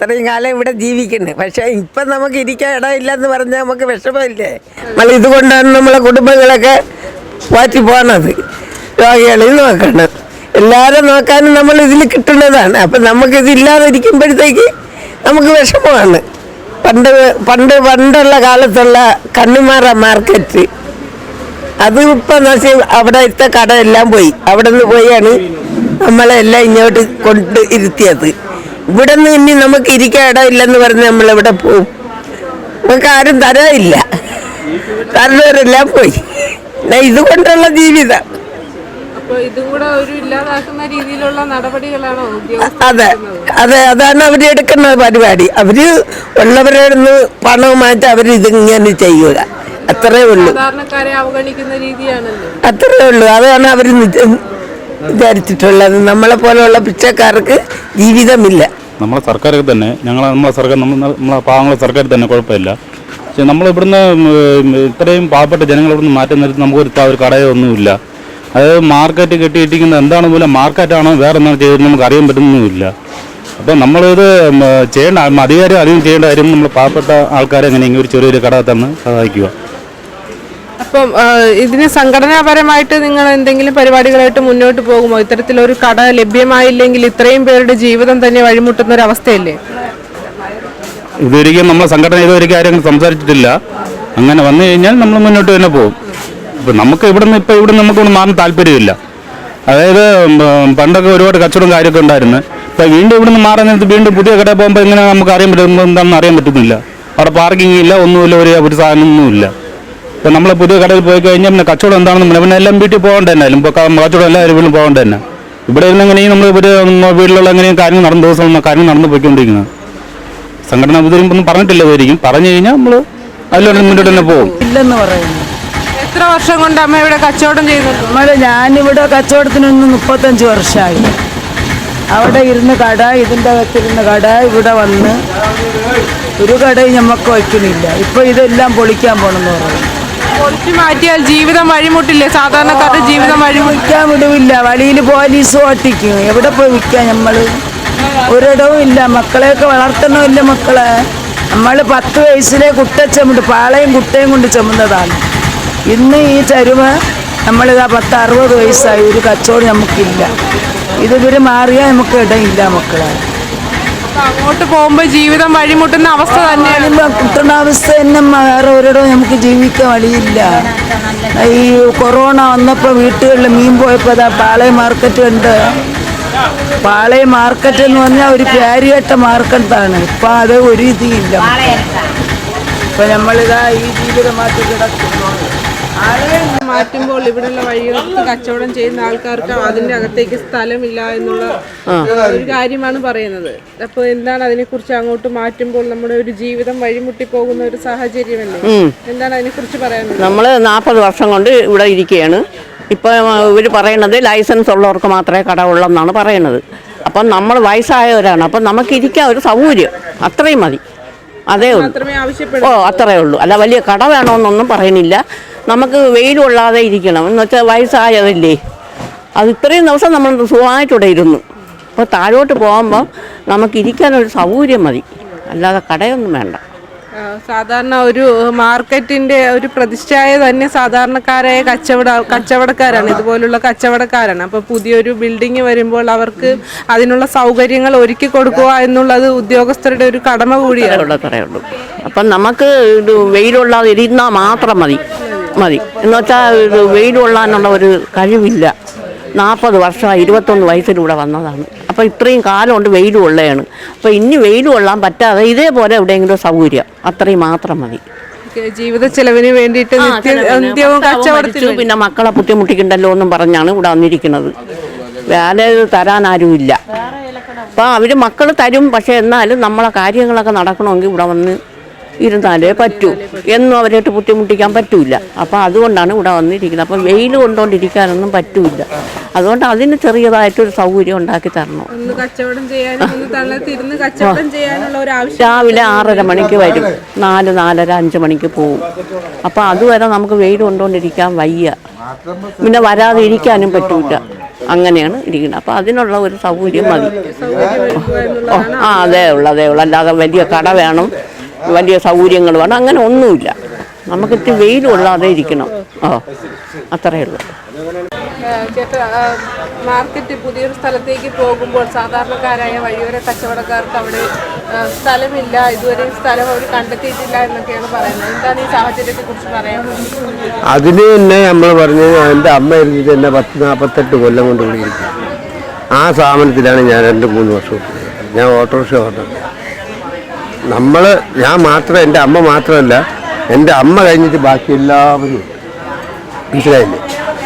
ഇത്രയും കാലം ഇവിടെ ജീവിക്കുന്നത് പക്ഷേ ഇപ്പം നമുക്ക് ഇരിക്കാൻ ഇടമില്ലെന്ന് പറഞ്ഞാൽ നമുക്ക് വിഷമമില്ലേ? നമ്മൾ ഇതുകൊണ്ടാണ് നമ്മളെ കുടുംബങ്ങളൊക്കെ മാറ്റി പോണത്. രോഗികളിൽ നോക്കണം എല്ലാവരും നോക്കാനും നമ്മൾ ഇതിൽ കിട്ടുന്നതാണ്. അപ്പം നമുക്കിതില്ലാതിരിക്കുമ്പോഴത്തേക്ക് നമുക്ക് വിഷമമാണ്. പണ്ട് പണ്ട് പണ്ടുള്ള കാലത്തുള്ള കണ്ണിമാറ മാർക്കറ്റ്. അത് ഇപ്പം നശി അവിടുത്തെ എല്ലാം പോയി. അവിടെ നിന്ന് പോയാണ് നമ്മളെല്ലാം ഇങ്ങോട്ട് കൊണ്ട് ഇരുത്തിയത്. ഇവിടെ നിന്ന് ഇനി നമുക്ക് ഇരിക്കാൻ ഇടമില്ലെന്ന് പറഞ്ഞ് നമ്മൾ എവിടെ പോവും. നമുക്ക് ആരും തരയില്ല തരുന്നവരെല്ലാം പോയി. ഇത് ഇതുകൊണ്ടുള്ള ജീവിതം. അതെ. അതെ അതാണ് അവർ എടുക്കുന്ന പരിപാടി. അവർ ഉള്ളവരെ നിന്ന് പണം മാറ്റി അവർ ഇതിങ്ങനെ ചെയ്യുക. അത്രേ ഉള്ളൂ. അത്രേ ഉള്ളൂ. അതാണ് അവർ വിചാരിച്ചിട്ടുള്ളത് നമ്മളെ പോലെയുള്ള പിച്ചക്കാർക്ക് ജീവിതമില്ല. നമ്മളെ സർക്കാർ തന്നെ ഞങ്ങൾ നമ്മളെ സർക്കാർ നമ്മളെ പാവങ്ങളെ സർക്കാർ തന്നെ കുഴപ്പമില്ല. പക്ഷെ നമ്മൾ ഇവിടുന്ന് ഇത്രയും പാവപ്പെട്ട ജനങ്ങൾ ഇവിടുന്ന് മാറ്റി നിർത്തി നമുക്കൊരു ഒരു കടയോ ഒന്നുമില്ല അത് മാർക്കറ്റ് കെട്ടിയിട്ടിരിക്കുന്നത് എന്താണ് പോലും മാർക്കറ്റാണോ വേറെ എന്താണ് ചെയ്തത് നമുക്ക് അറിയാൻ പറ്റുന്നില്ല അപ്പം നമ്മളിത് ചെയ്യേണ്ട അധികാരം അധികം ചെയ്യേണ്ട കാര്യം നമ്മൾ പാവപ്പെട്ട ആൾക്കാരെ എങ്ങനെയെങ്കിലും ഒരു ചെറിയൊരു കട തന്ന് സഹായിക്കുക. അപ്പം ഇതിന് സംഘടനാപരമായിട്ട് നിങ്ങൾ എന്തെങ്കിലും പരിപാടികളായിട്ട് മുന്നോട്ട് പോകുമോ? ഇത്തരത്തിലൊരു കട ലഭ്യമായില്ലെങ്കിൽ ഇത്രയും പേരുടെ ജീവിതം തന്നെ വഴിമുട്ടുന്ന ഒരു അവസ്ഥയല്ലേ? ഇതൊരിക്കലും നമ്മളെ സംഘടന ഇതുവരെ ആരും സംസാരിച്ചിട്ടില്ല. അങ്ങനെ വന്നു കഴിഞ്ഞാൽ നമ്മൾ മുന്നോട്ട് തന്നെ പോകും. ഇപ്പം നമുക്ക് ഇവിടുന്ന് ഇപ്പം ഇവിടെ നമുക്ക് ഇവിടെ മാറാൻ താല്പര്യമില്ല. അതായത് പണ്ടൊക്കെ ഒരുപാട് കച്ചവടം കാര്യമൊക്കെ ഉണ്ടായിരുന്നു. ഇപ്പം വീണ്ടും ഇവിടുന്ന് മാറാൻ നേരത്ത് വീണ്ടും പുതിയ കടയിൽ പോകുമ്പോൾ എങ്ങനെ നമുക്ക് അറിയാൻ പറ്റും? എന്താണെന്ന് അറിയാൻ പറ്റുന്നില്ല. അവിടെ പാർക്കിംഗ് ഇല്ല ഒന്നുമില്ല ഒരു ഒരു സാധനമൊന്നുമില്ല. ഇപ്പം നമ്മൾ പുതിയ കടയിൽ പോയി കഴിഞ്ഞാൽ പിന്നെ കച്ചവടം എന്താണെന്ന് പിന്നെ പിന്നെ എല്ലാം വീട്ടിൽ പോകേണ്ട തന്നെ. കച്ചവടം എല്ലാവരും വീട്ടിലും പോകേണ്ട തന്നെ. ഇവിടെ ഇരുന്ന് എങ്ങനെയും നമ്മൾ ഒരു വീട്ടിലുള്ള എങ്ങനെയും കാര്യങ്ങൾ നടന്ന ദിവസം കാര്യങ്ങൾ നടന്നു പോയിക്കൊണ്ടിരിക്കുന്നത്. സംഘടന ഒന്നും പറഞ്ഞിട്ടില്ല ഇതുവരെയും. പറഞ്ഞു കഴിഞ്ഞാൽ നമ്മൾ അതിലൂടെ മുന്നോട്ട് തന്നെ പോകും. ഇല്ലെന്ന് പറയുന്നു. എത്ര വർഷം കൊണ്ട് അമ്മ ഇവിടെ കച്ചവടം ചെയ്തു നമ്മൾ ഞാനിവിടെ കച്ചവടത്തിനൊന്ന് മുപ്പത്തഞ്ച് വർഷമായി അവിടെ ഇരുന്ന് കട ഇതിന്റെ അകത്തിരുന്ന് കട ഇവിടെ വന്ന് ഒരു കടയും നമുക്ക് വയ്ക്കുന്നില്ല. ഇപ്പോൾ ഇതെല്ലാം പൊളിക്കാൻ പോകണമെന്ന് പറയുന്നു. പൊളിച്ചു മാറ്റിയാൽ ജീവിതം വഴിമുട്ടില്ലേ? സാധാരണക്കാരുടെ ജീവിതം വഴിമുട്ടി വിൽക്കാൻ വിടുവില്ല വഴിയിൽ പോലീസ് ഓട്ടിക്കും. എവിടെ പോയി വിൽക്കാം നമ്മൾ ഒരിടവും ഇല്ല. മക്കളെയൊക്കെ വളർത്തണമില്ല മക്കളെ. നമ്മൾ പത്ത് വയസ്സിലെ കുട്ട കുട്ടച്ചമുണ്ട് പാളയും കുട്ടയും കൊണ്ട് ചുമന്നതാണ്. ഇന്ന് ഈ ചരുമ നമ്മളിതാ പത്ത് അറുപത് വയസ്സായി. ഒരു കച്ചവടം നമുക്കില്ല. ഇതുവരെ മാറിയാൽ നമുക്ക് ഇടയില്ല മക്കളെ. അങ്ങോട്ട് പോകുമ്പോ ജീവിതം വഴിമുട്ടുന്ന അവസ്ഥ തന്നെയാണ്. കിട്ടുന്ന അവസ്ഥ തന്നെ വേറെ ഒരിടവും നമുക്ക് ജീവിക്കാൻ വഴിയില്ല. ഈ കൊറോണ വന്നപ്പോൾ വീട്ടുകളിൽ മീൻ പോയപ്പോൾ അതാ പാളയം മാർക്കറ്റ് ഉണ്ട് പാളയം മാർക്കറ്റ് എന്ന് പറഞ്ഞാൽ ഒരു പ്യാരികെട്ട മാർക്കറ്റാണ് ഇപ്പൊ അത് ഒരു ഇതില്ല ഇപ്പൊ നമ്മളിതാ ഈ ജീവിതമാറ്റി കിടക്കുന്നു. മാറ്റുമ്പോൾ ഇവിടെയുള്ള വഴികൾക്ക് കച്ചവടം ചെയ്യുന്ന ആൾക്കാർക്ക് അതിന്റെ അകത്തേക്ക് സ്ഥലമില്ല എന്നുള്ള ഒരു കാര്യമാണ് പറയുന്നത്. അപ്പോൾ എന്താണ് അതിനെക്കുറിച്ച് അങ്ങോട്ട് മാറ്റുമ്പോൾ നമ്മുടെ ഒരു ജീവിതം വഴിമുട്ടി പോകുന്ന ഒരു സാഹചര്യമല്ലേ? എന്താണ് അതിനെക്കുറിച്ച് പറയുന്നത് നമ്മൾ നാൽപ്പത് വർഷം കൊണ്ട് ഇവിടെ ഇരിക്കുകയാണ്. ഇപ്പോൾ ഇവർ പറയുന്നത് ലൈസൻസ് ഉള്ളവർക്ക് മാത്രമേ കട ഉള്ളെന്നാണ് പറയുന്നത്. അപ്പം നമ്മൾ വയസ്സായവരാണ്. അപ്പം നമുക്ക് ഇരിക്കാൻ ഒരു സൗകര്യം. അത്രയും മതി. അതേ ഉള്ളൂ. ഓ അത്രയേ ഉള്ളൂ. അല്ല വലിയ കട വേണമെന്നൊന്നും പറയുന്നില്ല. നമുക്ക് വെയിൽ കൊള്ളാതെ ഇരിക്കണം. എന്നുവെച്ചാൽ വയസ്സായതല്ലേ. അത് ഇത്രയും ദിവസം നമ്മൾ സുഖമായിട്ടിവിടെ ഇരുന്നു. അപ്പോൾ താഴോട്ട് പോകുമ്പോൾ നമുക്ക് ഇരിക്കാനൊരു സൗകര്യം മതി. അല്ലാതെ കടയൊന്നും വേണ്ട. സാധാരണ ഒരു മാർക്കറ്റിന്റെ ഒരു പ്രതിഷ്ഠയായ തന്നെ സാധാരണക്കാരായ കച്ചവട കച്ചവടക്കാരാണ്. ഇതുപോലുള്ള കച്ചവടക്കാരാണ്. അപ്പൊ പുതിയൊരു ബിൽഡിംഗ് വരുമ്പോൾ അവർക്ക് അതിനുള്ള സൗകര്യങ്ങൾ ഒരുക്കി കൊടുക്കുക എന്നുള്ളത് ഉദ്യോഗസ്ഥരുടെ ഒരു കടമ കൂടിയാണ്. അപ്പം നമുക്ക് ഇത് വെയിലുള്ളാതെ ഇരുന്നാൽ മാത്രം മതി. മതി. എന്നുവെച്ചാൽ ഇത് വെയിൽ കൊള്ളാനുള്ള ഒരു കഴിവില്ല. നാൽപ്പത് വർഷം ഇരുപത്തൊന്ന് വയസ്സിലൂടെ വന്നതാണ്. അപ്പോൾ ഇത്രയും കാലം കൊണ്ട് വെയിൽ കൊള്ളുകയാണ് അപ്പോൾ ഇനി വെയിൽ കൊള്ളാൻ പറ്റാതെ ഇതേപോലെ എവിടെയെങ്കിലും സൗകര്യം. അത്രയും മാത്രം മതി. ജീവിത ചെലവിന് വേണ്ടിയിട്ട് കച്ചവടത്തിൽ പിന്നെ മക്കളെ ബുദ്ധിമുട്ടിക്കണ്ടല്ലോ എന്നും പറഞ്ഞാണ് ഇവിടെ വന്നിരിക്കുന്നത്. വേല തരാൻ ഇല്ല. അപ്പം അവർ മക്കൾ തരും. പക്ഷേ എന്നാലും നമ്മളെ കാര്യങ്ങളൊക്കെ നടക്കണമെങ്കിൽ ഇവിടെ വന്ന് ഇരുന്നാലേ പറ്റൂ. എന്നും അവരായിട്ട് ബുദ്ധിമുട്ടിക്കാൻ പറ്റൂല. അപ്പോൾ അതുകൊണ്ടാണ് ഇവിടെ വന്നിരിക്കുന്നത്. അപ്പം വെയിൽ കൊണ്ടുകൊണ്ടിരിക്കാനൊന്നും പറ്റൂല അതുകൊണ്ട് അതിന് ചെറിയതായിട്ടൊരു സൗകര്യം ഉണ്ടാക്കി തരണം. രാവിലെ ആറര മണിക്ക് വരും. നാല് നാലര അഞ്ച് മണിക്ക് പോവും. അപ്പോൾ അതുവരെ നമുക്ക് വെയിൽ കൊണ്ടുകൊണ്ടിരിക്കാൻ വയ്യ. പിന്നെ വരാതെ ഇരിക്കാനും പറ്റൂല. അങ്ങനെയാണ് ഇരിക്കുന്നത്. അപ്പോൾ അതിനുള്ള ഒരു സൗകര്യം മതി. ആ അതേ ഉള്ളൂ അതേ ഉള്ളൂ. അല്ലാതെ വലിയ കട വേണം. വലിയ സൗകര്യങ്ങൾ വേണം അങ്ങനെ ഒന്നുമില്ല. നമുക്ക് ഇത്തിരി വെയിൽ കൊള്ളാതെ ഇരിക്കണം. ഓ അത്രയേ ഉള്ളൂ. ചേട്ടാ മാർക്കറ്റ് പുതിയൊരു സ്ഥലത്തേക്ക് പോകുമ്പോൾ സാധാരണക്കാരായ വഴിയോര കച്ചവടക്കാർക്ക് അവിടെ സ്ഥലമില്ല. ഇതുവരെ സ്ഥലം അവർ കണ്ടെത്തിയിട്ടില്ല എന്നൊക്കെയാണ് പറയുന്നത്. എന്താണ് ഈ സാഹചര്യത്തെ കുറിച്ച് പറയാനുള്ളത് അതിന് തന്നെ നമ്മൾ പറഞ്ഞു എന്റെ അമ്മ ഇരുന്നിട്ട് എന്നെ പത്ത് നാൽപ്പത്തെട്ട് കൊല്ലം കൊണ്ട് കൂടിയിരിക്കും ആ സ്ഥാപനത്തിലാണ് ഞാൻ രണ്ട് മൂന്ന് വർഷം ഞാൻ ഓട്ടോറിക്ഷ ഓടുന്നത് നമ്മൾ ഞാൻ മാത്രം എന്റെ അമ്മ മാത്രമല്ല എന്റെ അമ്മ കഴിഞ്ഞിട്ട് ബാക്കി എല്ലാവരും മനസ്സിലായില്ലേ?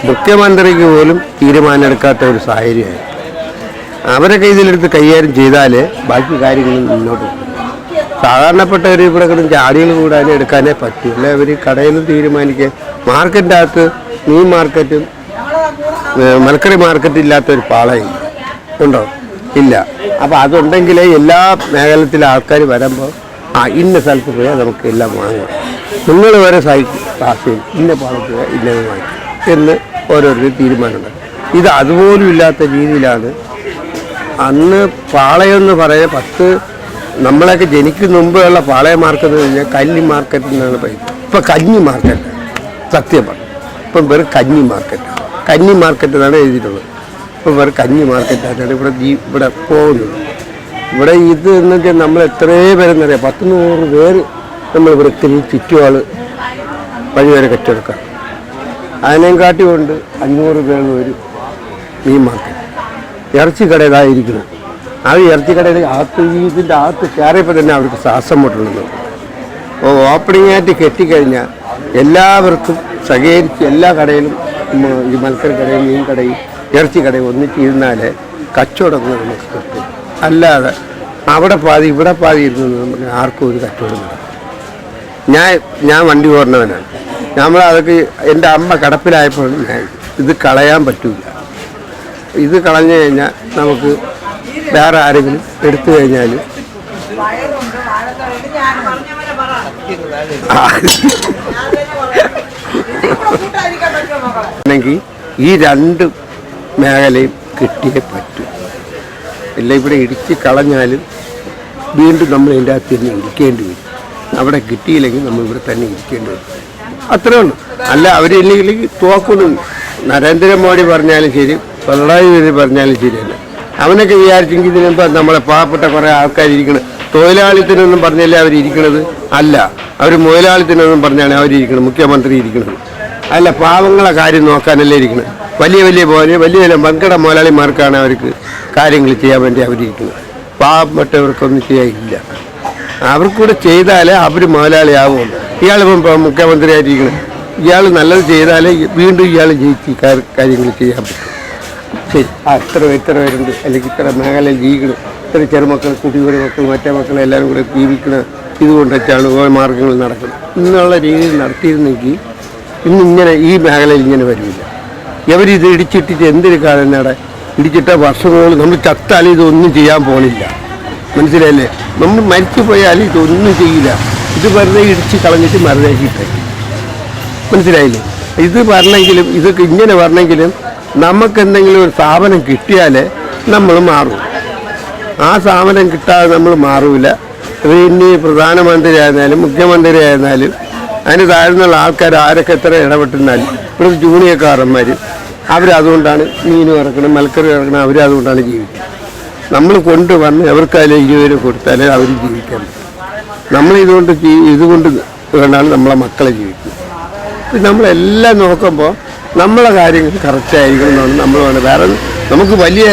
മുഖ്യമന്ത്രിക്ക് പോലും തീരുമാനമെടുക്കാത്ത ഒരു സാഹചര്യമായി. അവരൊക്കെ ഇതിലെടുത്ത് കൈകാര്യം ചെയ്താലേ ബാക്കി കാര്യങ്ങൾ മുന്നോട്ട് സാധാരണപ്പെട്ടവർ ഇവിടെ കിടന്ന് ജാടികൾ കൂടാതെ എടുക്കാനേ പറ്റൂ. അല്ലെ? അവർ കടയിൽ തീരുമാനിക്കുക മാർക്കറ്റിന്റെ അകത്ത് മീൻ മാർക്കറ്റും മലക്കറി മാർക്കറ്റ് ഇല്ലാത്ത ഒരു പാളയില്ല ഉണ്ടോ? ഇല്ല. അപ്പോൾ അതുണ്ടെങ്കിലേ എല്ലാ മേഖലത്തിലെ ആൾക്കാർ വരുമ്പോൾ ആ ഇന്ന സ്ഥലത്ത് പോയാൽ നമുക്ക് എല്ലാം വാങ്ങാം. നിങ്ങൾ വരെ സഹിക്കും ക്ലാസ്സിൽ ഇന്ന പാടത്ത് പോയാൽ ഇന്നത് വാങ്ങിക്കും എന്ന് ഓരോരുത്തർ തീരുമാനമുണ്ട്. ഇത് അതുപോലും ഇല്ലാത്ത രീതിയിലാണ്. അന്ന് പാളയം എന്ന് പറയുന്ന പത്ത് നമ്മളൊക്കെ ജനിക്കുന്ന മുമ്പുള്ള പാളയ മാർക്കറ്റ് എന്ന് പറഞ്ഞാൽ കല്ലി മാർക്കറ്റ് എന്നാണ് പറയുന്നത്. ഇപ്പം കഞ്ഞി മാർക്കറ്റ് സത്യം പറഞ്ഞു. ഇപ്പം വെറും കഞ്ഞി മാർക്കറ്റ് കഞ്ഞി മാർക്കറ്റ് എന്നാണ് എഴുതിയിട്ടുള്ളത്. ഇപ്പം വെറും കഞ്ഞി മാർക്കറ്റായിട്ടാണ് ഇവിടെ ഇവിടെ പോകുന്നത് ഇവിടെ ഇത് എന്നൊക്കെ നമ്മൾ എത്രയോ പേരെന്നറിയാം. പത്ത് നൂറ് പേര് നമ്മൾ ഇവിടെ ചുറ്റുവാൾ വഴിവരെ കെട്ടിയെടുക്കാം അതിനെയും കാട്ടിക്കൊണ്ട് അഞ്ഞൂറ് പേര് വരും മീൻ മാർക്കറ്റ്. ഇറച്ചി കടയിലായിരിക്കുന്നു ആ ഇറച്ചി കടയിൽ അകത്ത് ഇതിന്റെ അകത്ത് കയറിയപ്പോൾ തന്നെ അവർക്ക് ശ്വാസം മുട്ടുള്ളത് അപ്പോൾ ഓപ്പണിംഗ് ആയിട്ട് കെട്ടിക്കഴിഞ്ഞാൽ എല്ലാവർക്കും സഹകരിച്ച് എല്ലാ കടയിലും ഈ മത്സര കടയും മീൻ കടയും ഇറച്ചി ഒന്നിച്ചിരുന്നാൽ ഒന്നിച്ച് ഇരുന്നാലേ കച്ചവടം നമുക്ക് കിട്ടും അല്ലാതെ അവിടെ പാതി ഇവിടെ പാതി ഇരുന്ന് നമുക്ക് ആർക്കും ഒരു കച്ചവടം നടക്കും ഞാൻ ഞാൻ വണ്ടി ഓടുന്നവനാണ്. നമ്മൾ അതൊക്കെ എന്റെ അമ്മ കടപ്പിലായപ്പോൾ ഇത് കളയാൻ പറ്റില്ല ഇത് കളഞ്ഞു കഴിഞ്ഞാൽ നമുക്ക് വേറെ ആരെങ്കിലും എടുത്തു കഴിഞ്ഞാൽ ആണെങ്കിൽ ഈ രണ്ട് മേഖലയും കിട്ടിയേ പറ്റൂ. ഇല്ല ഇവിടെ ഇടിച്ച് കളഞ്ഞാലും വീണ്ടും നമ്മൾ ഇതിന്റെ അകത്ത് തന്നെ ഇരിക്കേണ്ടി വരും. അവിടെ കിട്ടിയില്ലെങ്കിൽ നമ്മൾ ഇവിടെ തന്നെ ഇരിക്കേണ്ടി വരും. അത്രേ ഉള്ളൂ. അല്ല അവരില്ലെങ്കിൽ തോക്കുന്നു നരേന്ദ്രമോദി പറഞ്ഞാലും ശരി പിണറായി വിജയൻ പറഞ്ഞാലും ശരിയല്ല അവനൊക്കെ വിചാരിച്ചെങ്കിൽ ഇതിനെന്താ നമ്മളെ പാവപ്പെട്ട കുറേ ആൾക്കാർ ഇരിക്കണം തൊഴിലാളിത്തിനൊന്നും പറഞ്ഞല്ലേ അവരിയ്ക്കണത് അല്ല. അവർ മുതലാളിത്തിനൊന്നും പറഞ്ഞാണ് അവരിയ്ക്കണത് മുഖ്യമന്ത്രി ഇരിക്കുന്നത് അല്ല പാവങ്ങളെ കാര്യം നോക്കാനല്ലേ ഇരിക്കുന്നത് വലിയ വലിയ പോലെ വലിയ വലിയ വൻകിട മുതലാളിമാർക്കാണ് അവർക്ക് കാര്യങ്ങൾ ചെയ്യാൻ വേണ്ടി അവരിയ്ക്കുന്നത് പാവപ്പെട്ടവർക്കൊന്നും ചെയ്യാനില്ല. അവർക്കൂടെ ചെയ്താലേ അവർ മുതലാളിയാവും. ഇയാളിപ്പം ഇപ്പം മുഖ്യമന്ത്രിയായിട്ടിരിക്കണം ഇയാൾ നല്ലത് ചെയ്താലേ വീണ്ടും ഇയാൾ ജയിച്ച് കാര്യങ്ങൾ ചെയ്യാൻ പറ്റും. ശരി. ആ ഇത്ര പേരുണ്ട്. അല്ലെങ്കിൽ ഇത്ര മേഖലയിൽ ജീവിക്കണം. ഇത്ര ചെറുമക്കൾ കുട്ടികളുടെ മക്കൾ മറ്റേ മക്കൾ എല്ലാവരും കൂടെ ജീവിക്കണം ഇതുകൊണ്ട് ഓരോ മാർഗങ്ങൾ നടക്കുന്നത്. എന്നുള്ള രീതിയിൽ നടത്തിയിരുന്നെങ്കിൽ ഇന്നിങ്ങനെ ഈ മേഖലയിൽ ഇങ്ങനെ വരില്ല. ഇവരിത് ഇടിച്ചിട്ടിട്ട് എന്തൊരു കാലം നേടെ ഇടിച്ചിട്ട വർഷങ്ങൾ നമ്മൾ ചത്താൽ ഇതൊന്നും ചെയ്യാൻ പോണില്ല. മനസ്സിലായില്ലേ? നമ്മൾ മരിച്ചു പോയാൽ ഇതൊന്നും ചെയ്യില്ല. ഇത് വെറുതെ ഇടിച്ച് കളഞ്ഞിട്ട് മറുതേക്കിട്ടേക്കും മനസ്സിലായില്ലേ? ഇത് വരണമെങ്കിലും ഇതൊക്കെ ഇങ്ങനെ വരണമെങ്കിലും നമുക്ക് എന്തെങ്കിലും ഒരു സ്ഥാപനം കിട്ടിയാൽ നമ്മൾ മാറും. ആ സ്ഥാപനം കിട്ടാതെ നമ്മൾ മാറൂല. ഇനി പ്രധാനമന്ത്രി ആയിരുന്നാലും മുഖ്യമന്ത്രി ആയിരുന്നാലും അതിന് താഴ്ന്നുള്ള ആൾക്കാർ ആരൊക്കെ എത്ര ഇടപെട്ടിരുന്നാലും ഇവിടെ ജൂനിയർക്കാരന്മാർ അവരതുകൊണ്ടാണ് മീൻ ഇറക്കണം മൽക്കറി ഇറക്കണം അവരതുകൊണ്ടാണ് ജീവിക്കുന്നത്. നമ്മൾ കൊണ്ടുവന്ന് എവർക്കായാലും ഇരുപത് കൊടുത്താലേ അവർ ജീവിക്കാൻ നമ്മൾ ഇതുകൊണ്ട് ഇതുകൊണ്ട് വേണ്ടാണ് നമ്മളെ മക്കളെ ജീവിക്കുന്നത് നമ്മളെല്ലാം നോക്കുമ്പോൾ നമ്മളെ കാര്യങ്ങൾ കറക്റ്റായിരിക്കണം എന്നാണ് നമ്മൾ വേണം വേറെ നമുക്ക് വലിയ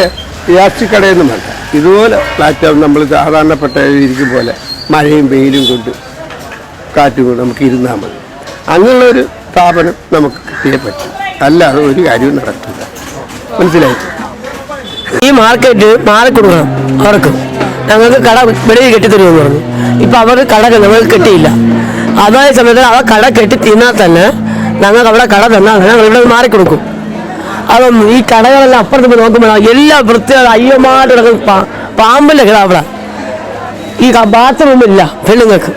പ്ലാസ്റ്റിക് വേണ്ട. ഇതുപോലെ പ്ലാറ്റ്ഫോം നമ്മൾ സാധാരണപ്പെട്ട ഇരിക്കും പോലെ മഴയും വെയിലും കൊണ്ട് കാറ്റും കൊണ്ട് നമുക്ക് ഇരുന്നാൽ മതി. അങ്ങനെയുള്ളൊരു സ്ഥാപനം നമുക്ക് കിട്ടിയേ പറ്റും. അല്ലാതെ ഒരു കാര്യവും നടക്കില്ല. മനസ്സിലായി? ഈ മാർക്കറ്റ് മാറിക്കൊടുക്കണം അവർക്ക് ഞങ്ങൾക്ക് കട വെളിയിൽ കെട്ടിത്തരുമെന്ന് പറഞ്ഞു. ഇപ്പം അവർ കട ഞങ്ങൾക്ക് കെട്ടിയില്ല. അതേ സമയത്ത് അവ കട കെട്ടി തിന്നാൽ തന്നെ ഞങ്ങൾക്ക് അവിടെ കട തന്നാൽ ഞങ്ങൾ ഇവിടെ മാറിക്കൊടുക്കും അപ്പം ഈ കടകളെല്ലാം അപ്പുറത്ത് പോയി നോക്കുമ്പോൾ എല്ലാ വൃത്തികൾ അയ്യമായിട്ട് കിടക്കുന്ന പാ- പാമ്പിന്റെ കിട അവിടെ. ഈ ബാത്റൂമില്ല പെണ്ണുങ്ങൾക്ക്.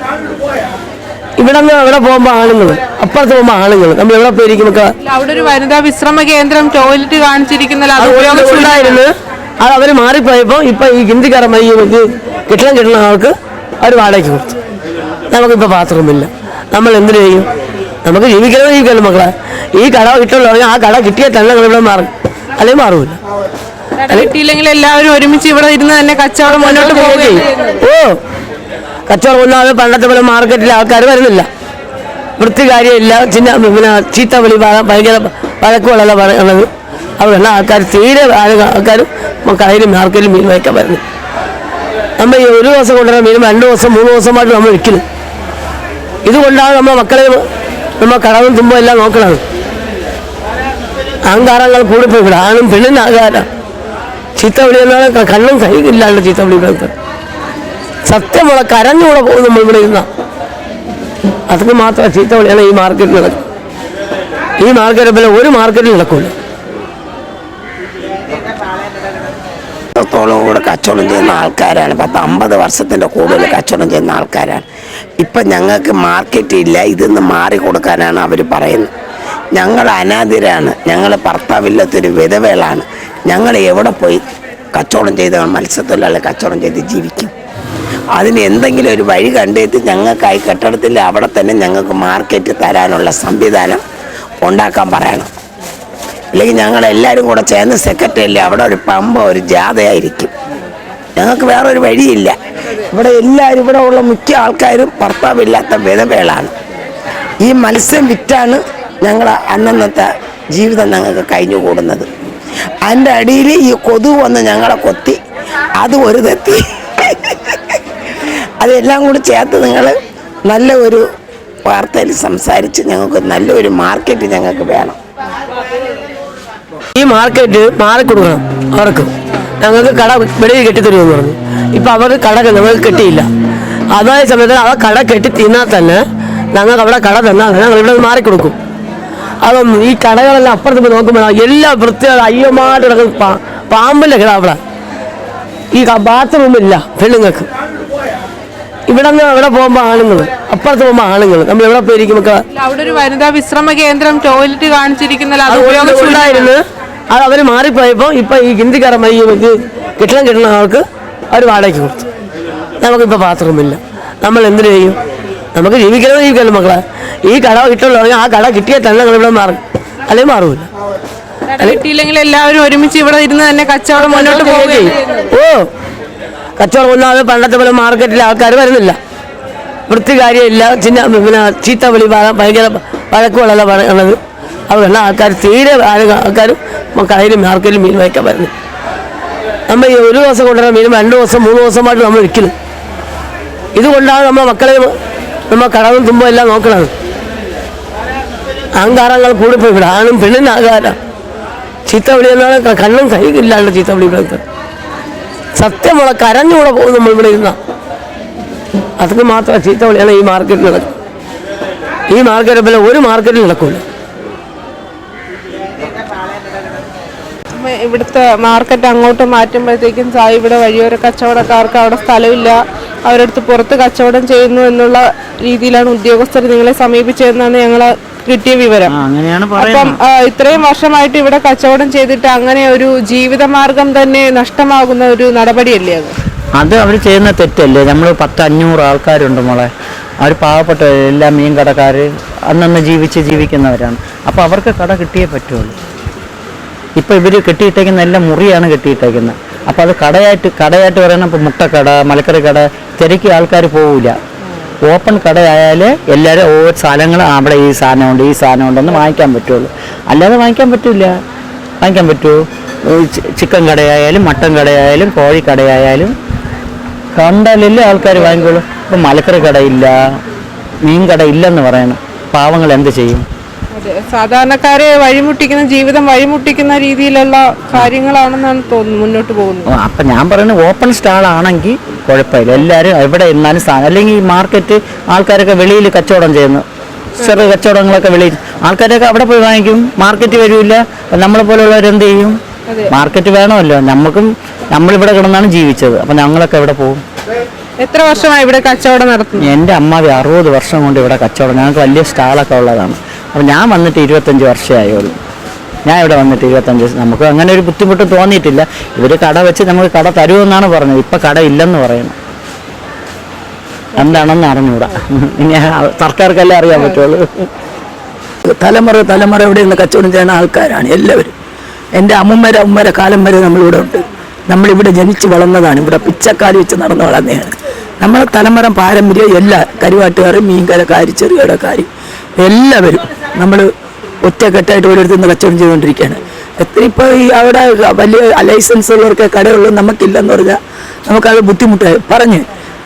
ഇവിടെ നിന്ന് അവിടെ പോകുമ്പോൾ ആണുങ്ങൾ അപ്പുറത്ത് പോകുമ്പോൾ ആണുങ്ങൾ നമ്മൾ എവിടെ പോയിരിക്കുമ്പോൾ അവിടെ ഒരു വനിതാ വിശ്രമ കേന്ദ്രം ടോയ്ലറ്റ് കാണിച്ചിരിക്കുന്ന അത് അവർ മാറിപ്പോയപ്പോ ഉണ്ടായിരുന്നു. അത് അവർ മാറിപ്പോയപ്പോൾ ഇപ്പൊ ഈ ഹിന്ദിക്കാരൻ ഈ ഇത് കിട്ടണം കിട്ടണ ആൾക്ക് അവർ വാടകയ്ക്ക് കൊടുത്തു. നമുക്കിപ്പോൾ ബാത്റൂമില്ല നമ്മൾ എന്തിനു ചെയ്യും? നമുക്ക് ജീവിക്കണം ജീവിക്കല്ലോ മക്കളെ? ഈ കട കിട്ടുള്ളൂ ആ കട കിട്ടിയ തന്നെ ഇവിടെ മാറും. അല്ലെങ്കിൽ മാറൂല. കിട്ടിയില്ലെങ്കിൽ എല്ലാവരും ഒരുമിച്ച് ഇവിടെ ഇരുന്ന് തന്നെ കച്ചവടം മുന്നോട്ട് പോവുകയും ഓ കച്ചവടം ഒന്നാമത് പണ്ടത്തെ പോലെ മാർക്കറ്റിൽ ആൾക്കാർ വരുന്നില്ല. വൃത്തികാര്യമില്ല. ചിന്ന പിന്നെ ചീത്ത വിളി ഭയങ്കര വഴക്കുകളല്ല പറയുന്നത്. അതുകൊണ്ട് ആൾക്കാർ തീരെ ആൾക്കാർ കടയിലും മാർക്കറ്റിലും മീൻ വയ്ക്കാൻ വരുന്നു നമ്മൾ ഈ ഒരു ദിവസം കൊണ്ടുവരുന്ന മീൻ രണ്ട് ദിവസം മൂന്ന് ദിവസമായിട്ട് നമ്മൾ വിൽക്കുന്നു. ഇതുകൊണ്ടാണ് നമ്മൾ മക്കളെ നമ്മൾ കടവും തുമ്പും എല്ലാം നോക്കണത് അഹങ്കാരങ്ങൾ കൂടിപ്പോയി ആണും പെണ്ണിന് ആകാരം ചീത്ത വിളി എന്നാൽ കണ്ണും കഴിയില്ലാണ്ട് ചീത്ത വിളി സത്യമുള്ള കരഞ്ഞൂടെ പോകും നമ്മൾ ഇവിടെ ഇരുന്ന. അതൊക്കെ മാത്രം ചീത്ത വിളിയാണ് ഈ മാർക്കറ്റിൽ നടക്കും ഈ മാർക്കറ്റ് പോലെ ഒരു മാർക്കറ്റിൽ നടക്കില്ല ത്തോളം കൂടെ കച്ചവടം ചെയ്യുന്ന ആൾക്കാരാണ്. പത്ത് അമ്പത് വർഷത്തിന്റെ കൂടുതൽ കച്ചവടം ചെയ്യുന്ന ആൾക്കാരാണ്. ഇപ്പം ഞങ്ങൾക്ക് മാർക്കറ്റ് ഇല്ല ഇതൊന്ന് മാറി കൊടുക്കാനാണ് അവർ പറയുന്നത്. ഞങ്ങൾ അനാഥരാണ്. ഞങ്ങൾ ഭർത്താവില്ലാത്തൊരു വിധവേളാണ് ഞങ്ങൾ എവിടെ പോയി കച്ചവടം ചെയ്ത മത്സ്യത്തൊഴിലാളി കച്ചവടം ചെയ്ത് ജീവിക്കും? അതിന് എന്തെങ്കിലും ഒരു വഴി കണ്ടെത്തി ഞങ്ങൾക്കായി കെട്ടിടത്തിൽ അവിടെ തന്നെ ഞങ്ങൾക്ക് മാർക്കറ്റ് തരാനുള്ള സംവിധാനം ഉണ്ടാക്കാൻ പറയണം. അല്ലെങ്കിൽ ഞങ്ങൾ എല്ലാവരും കൂടെ ചേർന്ന് സെക്രട്ടറിയല്ലേ അവിടെ ഒരു പമ്പ ഒരു ജാഥയായിരിക്കും. ഞങ്ങൾക്ക് വേറൊരു വഴിയില്ല. ഇവിടെ എല്ലാവരും ഇവിടെ ഉള്ള മിക്ക ആൾക്കാരും ഭർത്താവില്ലാത്ത വിധവേളാണ് ഈ മത്സ്യം വിറ്റാണ് ഞങ്ങൾ അന്നന്നത്തെ ജീവിതം ഞങ്ങൾക്ക് കഴിഞ്ഞു കൂടുന്നത് അതിന്റെ അടിയിൽ ഈ കൊതു വന്ന് ഞങ്ങളെ കൊത്തി അത് ഒരു തെത്തി അതെല്ലാം കൂടി ചേർത്ത് നിങ്ങൾ നല്ല ഒരു വാർത്തയിൽ സംസാരിച്ച് ഞങ്ങൾക്ക് നല്ലൊരു മാർക്കറ്റ് ഞങ്ങൾക്ക് വേണം. ഈ മാർക്കറ്റ് മാറിക്കൊടുക്കണം അവർക്ക്. ഞങ്ങൾക്ക് കട വെളിയിൽ കെട്ടിത്തരുമെന്ന് പറഞ്ഞു. ഇപ്പം അവർ കട ഞങ്ങൾക്ക് കെട്ടിയില്ല. അതായ സമയത്ത് ആ കട കെട്ടി തിന്നാൽ തന്നെ ഞങ്ങൾക്ക് അവിടെ കട തന്നാൽ തന്നെ ഞങ്ങൾ ഇവിടെ മാറിക്കൊടുക്കും. അതൊന്നും ഈ കടകളെല്ലാം അപ്പുറത്ത് പോയി നോക്കുമ്പോൾ എല്ലാം വൃത്തിയായി അയ്യമായിട്ട് കിടക്കുന്ന പാ- പാമ്പിന്റെ കിട അവിടെ. ഈ ബാത്റൂമില്ല പെണ്ണുങ്ങൾക്ക്. ഇവിടെ നിന്ന് അവിടെ പോകുമ്പോൾ ആണുങ്ങൾ അപ്പുറത്ത് പോകുമ്പോൾ ആണുങ്ങൾ നമ്മൾ എവിടെ പോയിരിക്കും അവിടെ ഒരു വനിതാ വിശ്രമ കേന്ദ്രം ടോയ്ലറ്റ് കാണിച്ചിരിക്കുന്ന അത് മാറിപ്പോയപ്പോ അവർ മാറിപ്പോയപ്പോൾ ഇപ്പൊ ഈ ഹിന്ദിക്കാരൻ ഈ കിട്ടണം കിട്ടണ ആൾക്ക് അവർ വാടകയ്ക്ക് കൊടുത്തു. നമുക്കിപ്പോൾ ബാത്റൂമില്ല നമ്മൾ എന്തിനു ചെയ്യും? നമുക്ക് ജീവിക്കണോ ജീവിക്കല്ലോ മക്കളെ. ഈ കട കിട്ടുള്ളൂ ആ കട കിട്ടിയ തന്നെ ഞങ്ങൾ ഇവിടെ മാറും. അല്ലെങ്കിൽ മാറൂല. കട കിട്ടിയില്ലെങ്കിൽ എല്ലാവരും ഒരുമിച്ച് ഇവിടെ ഇരുന്ന് തന്നെ കച്ചവടം മുന്നോട്ട് പോവുകയും ഓ കച്ചവടം ഒന്നാമത് പണ്ടത്തെ പോലെ മാർക്കറ്റിൽ ആൾക്കാർ വരുന്നില്ല. വൃത്തികാര്യമില്ല. ചിന്ന പിന്നെ ചീത്ത വിളി ഭയങ്കര വഴക്കുകളല്ല പറയുന്നത്. അതുകൊണ്ട് ആൾക്കാർ തീരെ ആൾക്കാരും കടയിലും മാർക്കറ്റിലും മീൻ വയ്ക്കാൻ വരുന്നു നമ്മൾ ഈ ഒരു ദിവസം കൊണ്ടുവരുന്ന മീൻ രണ്ട് ദിവസം മൂന്ന് ദിവസമായിട്ട് നമ്മൾ വിൽക്കുന്നു. ഇതുകൊണ്ടാണ് നമ്മുടെ മക്കളെ നമ്മൾ കടവും തുമ്പോ എല്ലാം നോക്കണത് അഹങ്കാരങ്ങൾ കൂടിപ്പോയി. ഇവിടെ ആണും പെണ്ണിന് ആകാരം ചീത്ത വിളി എന്നാണ് കണ്ണും കഴിയില്ലാണ്ട് ചീത്ത വിളി ഇവിടെ സത്യമുള്ള കരഞ്ഞൂടെ പോകും നമ്മൾ ഇവിടെ ഇരുന്ന. അതൊക്കെ മാത്രം ചീത്ത വിളിയാണ് ഈ മാർക്കറ്റിൽ നടക്കും ഈ മാർക്കറ്റ് പോലെ ഒരു മാർക്കറ്റിൽ നടക്കില്ല ഇവിടുത്തെ മാർക്കറ്റ് അങ്ങോട്ട് മാറ്റുമ്പോഴത്തേക്കും സായി ഇവിടെ വഴിയോര കച്ചവടക്കാർക്ക് അവിടെ സ്ഥലമില്ല. അവരടുത്ത് പുറത്ത് കച്ചവടം ചെയ്യുന്നു എന്നുള്ള രീതിയിലാണ് ഉദ്യോഗസ്ഥർ നിങ്ങളെ സമീപിച്ചതെന്നാണ് ഞങ്ങൾ കിട്ടിയ വിവരം. അപ്പം ഇത്രയും വർഷമായിട്ട് ഇവിടെ കച്ചവടം ചെയ്തിട്ട് അങ്ങനെ ഒരു ജീവിതമാർഗം തന്നെ നഷ്ടമാകുന്ന ഒരു നടപടിയല്ലേ അത്? അത് അവർ ചെയ്യുന്ന തെറ്റല്ലേ? നമ്മൾ പത്ത് അഞ്ഞൂറ് ആൾക്കാരുണ്ട് മോളെ. അവർ പാവപ്പെട്ട എല്ലാ മീൻ കടക്കാർ അന്നന്ന് ജീവിച്ച് ജീവിക്കുന്നവരാണ്. അപ്പോൾ അവർക്ക് കട കിട്ടിയേ പറ്റുള്ളൂ. ഇപ്പോൾ ഇവർ കെട്ടിയിട്ടേക്കുന്ന എല്ലാം മുറിയാണ് കെട്ടിയിട്ടേക്കുന്നത് അപ്പോൾ അത് കടയായിട്ട് കടയായിട്ട് പറയുന്ന ഇപ്പോൾ മുട്ടക്കട മലക്കറി കട തിരക്കി ആൾക്കാർ പോവില്ല ഓപ്പൺ കടയായാൽ എല്ലാവരും ഓ സാധനങ്ങൾ അവിടെ ഈ സാധനമുണ്ട് ഈ സാധനമുണ്ടെന്ന് വാങ്ങിക്കാൻ പറ്റുള്ളൂ. അല്ലാതെ വാങ്ങിക്കാൻ പറ്റില്ല വാങ്ങിക്കാൻ പറ്റുമോ ചിക്കൻ കടയായാലും മട്ടൻ കടയായാലും കോഴി കടയായാലും കണ്ടാലല്ലേ ആൾക്കാർ വാങ്ങിക്കോളൂ. ഇപ്പം മലക്കറി കടയില്ല മീൻ കട ഇല്ലെന്ന് പറയണം. പാവങ്ങൾ എന്ത് ചെയ്യും? സാധാരണക്കാരെ വഴിമുട്ടിക്കുന്ന ജീവിതം വഴിമുട്ടിക്കുന്ന രീതിയിലുള്ള കാര്യങ്ങളാണെന്നാണ് തോന്നുന്നു മുന്നോട്ട് പോകുന്നത്. അപ്പം ഞാൻ പറയുന്നത് ഓപ്പൺ സ്റ്റാൾ ആണെങ്കിൽ കുഴപ്പമില്ല. എല്ലാവരും എവിടെ ഇരുന്നാലും സാധനം അല്ലെങ്കിൽ ഈ മാർക്കറ്റ് ആൾക്കാരൊക്കെ വെളിയിൽ കച്ചവടം ചെയ്യുന്നു. ചെറു കച്ചവടങ്ങളൊക്കെ വെളിയിൽ. ആൾക്കാരൊക്കെ അവിടെ പോയി വാങ്ങിക്കും. മാർക്കറ്റ് വരില്ല നമ്മളെ പോലുള്ളവരെന്ത് ചെയ്യും? മാർക്കറ്റ് വേണമല്ലോ. നമുക്കും നമ്മളിവിടെ കിടന്നാണ് ജീവിച്ചത്. അപ്പം ഞങ്ങളൊക്കെ ഇവിടെ പോകും? എത്ര വർഷമായി ഇവിടെ കച്ചവടം നടത്തുന്നു? എന്റെ അമ്മാവി അറുപത് വർഷം കൊണ്ട് ഇവിടെ കച്ചവടം ഞങ്ങൾക്ക് വലിയ സ്റ്റാളൊക്കെ ഉള്ളതാണ്. അപ്പം ഞാൻ വന്നിട്ട് ഇരുപത്തഞ്ച് വർഷമായുള്ളൂ ഞാൻ ഇവിടെ വന്നിട്ട് ഇരുപത്തഞ്ച് നമുക്ക് അങ്ങനെ ഒരു ബുദ്ധിമുട്ട് തോന്നിയിട്ടില്ല. ഇവർ കട വെച്ച് നമുക്ക് കട തരുമെന്നാണ് പറഞ്ഞത്. ഇപ്പം കട ഇല്ലെന്ന് പറയുന്നു. എന്താണെന്ന് അറിഞ്ഞൂടാ. ഇനി സർക്കാർക്കല്ലേ അറിയാൻ പറ്റുള്ളൂ. തലമുറ തലമുറ ഇവിടെ നിന്ന് കച്ചവടം ചെയ്യുന്ന ആൾക്കാരാണ് എല്ലാവരും. എന്റെ അമ്മമാരെ അമ്മമാരെ കാലം വരെ നമ്മളിവിടെ ഉണ്ട്. നമ്മളിവിടെ ജനിച്ചു വളർന്നതാണ്. ഇവിടെ പിച്ചക്കാലി വെച്ച് നടന്നു വളർന്നതാണ് നമ്മളെ തലമുറ പാരമ്പര്യം എല്ലാ കരുവാട്ടുകാരും മീൻകരക്കാർ ചെറുകടക്കാർ എല്ലാവരും നമ്മൾ ഒറ്റക്കെട്ടായിട്ട് ഓരോരുത്തർ നിന്ന് കച്ചവടം ചെയ്തുകൊണ്ടിരിക്കുകയാണ്. എത്ര ഇപ്പോൾ ഈ അവിടെ വലിയ ലൈസൻസ് ഉള്ളവർക്ക് കടയുള്ളൂ നമുക്കില്ലെന്ന് പറഞ്ഞാൽ നമുക്കത് ബുദ്ധിമുട്ടായി. പറഞ്ഞ്.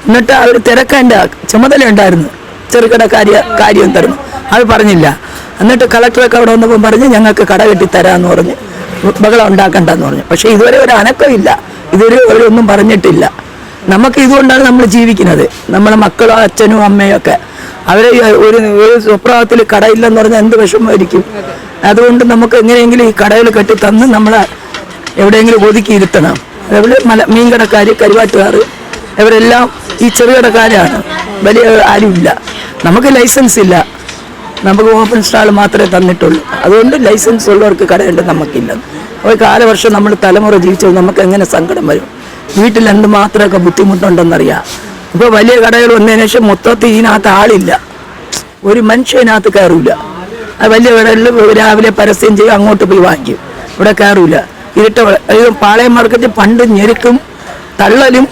എന്നിട്ട് അവർ തിരക്കേണ്ട ചുമതല ഉണ്ടായിരുന്നു. ചെറുകിട കാര്യ കാര്യം തരുന്നു. അത് പറഞ്ഞില്ല. എന്നിട്ട് കളക്ടറൊക്കെ അവിടെ വന്നപ്പോൾ പറഞ്ഞ് ഞങ്ങൾക്ക് കട കെട്ടി തരാമെന്ന് പറഞ്ഞ്. ബഹളം ഉണ്ടാക്കണ്ടെന്ന് പറഞ്ഞു. പക്ഷേ ഇതുവരെ ഒരു അനക്കമില്ല. ഇതുവരെ ഒന്നും പറഞ്ഞിട്ടില്ല. നമുക്ക് ഇതുകൊണ്ടാണ് നമ്മൾ ജീവിക്കുന്നത്. നമ്മുടെ മക്കളോ അച്ഛനും അമ്മയും ഒക്കെ. അവരെ ഒരു സുപ്രഭാതത്തിൽ കടയില്ലെന്ന് പറഞ്ഞാൽ എന്ത് വിഷമമായിരിക്കും? അതുകൊണ്ട് നമുക്ക് എങ്ങനെയെങ്കിലും ഈ കടകൾ കെട്ടി തന്ന് നമ്മളെ എവിടെയെങ്കിലും ഒതുക്കി ഇരുത്തണം. അതേപോലെ മല മീൻകടക്കാർ കരുവാറ്റുകാർ ഇവരെല്ലാം ഈ ചെറുകിടക്കാരാണ്. വലിയ ആരുമില്ല. നമുക്ക് ലൈസൻസ് ഇല്ല. നമുക്ക് ഓപ്പൺ സ്റ്റാൾ മാത്രമേ തന്നിട്ടുള്ളൂ. അതുകൊണ്ട് ലൈസൻസ് ഉള്ളവർക്ക് കടയുണ്ട് നമുക്കില്ല. അപ്പോൾ കാലവർഷം നമ്മൾ തലമുറ ജീവിച്ചത് നമുക്ക് എങ്ങനെ സങ്കടം വരും? വീട്ടിൽ എന്തുമാത്രമൊക്കെ ബുദ്ധിമുട്ടുണ്ടെന്നറിയാം. ഇപ്പോൾ വലിയ കടകൾ വന്നതിന് ശേഷം മൊത്തത്തിൽ ഇതിനകത്ത് ആളില്ല. ഒരു മനുഷ്യനകത്ത് കയറൂല. ആ വലിയ കടകളിൽ രാവിലെ പരസ്യം ചെയ്യും അങ്ങോട്ട് പോയി വാങ്ങിക്കും. ഇവിടെ കയറൂല. ഇരുട്ട പാളയം മാർക്കറ്റ് പണ്ട് ഞെരുക്കും തള്ളലും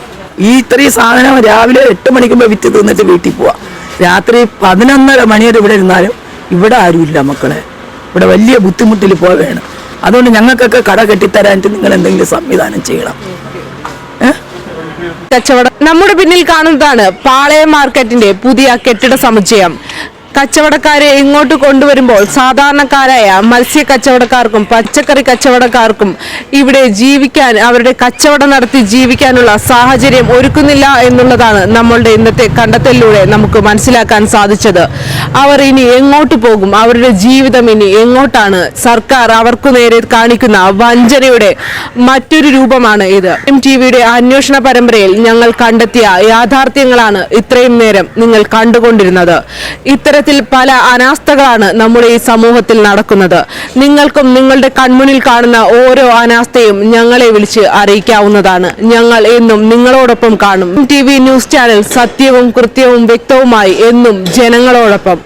ഈ ഇത്രയും സാധനം രാവിലെ എട്ട് മണിക്കുമ്പോൾ വിറ്റ് തിന്നിട്ട് വീട്ടിൽ പോവാം. രാത്രി പതിനൊന്നര മണിവരെ ഇവിടെ ഇരുന്നാലും ഇവിടെ ആരുമില്ല മക്കളെ. ഇവിടെ വലിയ ബുദ്ധിമുട്ടിൽ പോവുകയാണ്. അതുകൊണ്ട് ഞങ്ങൾക്കൊക്കെ കട കെട്ടിത്തരാനായിട്ട് നിങ്ങൾ എന്തെങ്കിലും സംവിധാനം ചെയ്യണം. കച്ചവടം. നമ്മുടെ പിന്നിൽ കാണുന്നതാണ് പാളയം മാർക്കറ്റിന്റെ പുതിയ കെട്ടിട സമുച്ചയം. കച്ചവടക്കാരെ ഇങ്ങോട്ട് കൊണ്ടുവരുമ്പോൾ സാധാരണക്കാരായ മത്സ്യ കച്ചവടക്കാർക്കും പച്ചക്കറി കച്ചവടക്കാർക്കും ഇവിടെ ജീവിക്കാൻ അവരുടെ കച്ചവടം നടത്തി ജീവിക്കാനുള്ള സാഹചര്യം ഒരുക്കുന്നില്ല എന്നുള്ളതാണ് നമ്മളുടെ ഇന്നത്തെ കണ്ടെത്തലിലൂടെ നമുക്ക് മനസ്സിലാക്കാൻ സാധിച്ചത്. അവർ ഇനി എങ്ങോട്ട് പോകും? അവരുടെ ജീവിതം ഇനി എങ്ങോട്ടാണ്? സർക്കാർ അവർക്കു നേരെ കാണിക്കുന്ന വഞ്ചനയുടെ മറ്റൊരു രൂപമാണ് ഇത്. എം ടി വിയുടെ അന്വേഷണ പരമ്പരയിൽ ഞങ്ങൾ കണ്ടെത്തിയ യാഥാർത്ഥ്യങ്ങളാണ് ഇത്രയും നേരം നിങ്ങൾ കണ്ടുകൊണ്ടിരുന്നത്. ഇത്തരത്തിൽ പല അനാസ്ഥകളാണ് നമ്മുടെ ഈ സമൂഹത്തിൽ നടക്കുന്നത്. നിങ്ങൾക്കും നിങ്ങളുടെ കൺമുന്നിൽ കാണുന്ന ഓരോ അനാസ്ഥയും ഞങ്ങളെ വിളിച്ച് അറിയിക്കാവുന്നതാണ്. ഞങ്ങൾ എന്നും നിങ്ങളോടൊപ്പം കാണും. ടി വി ന്യൂസ് ചാനൽ സത്യവും കൃത്യവും വ്യക്തവുമായി എന്നും ജനങ്ങളോടൊപ്പം.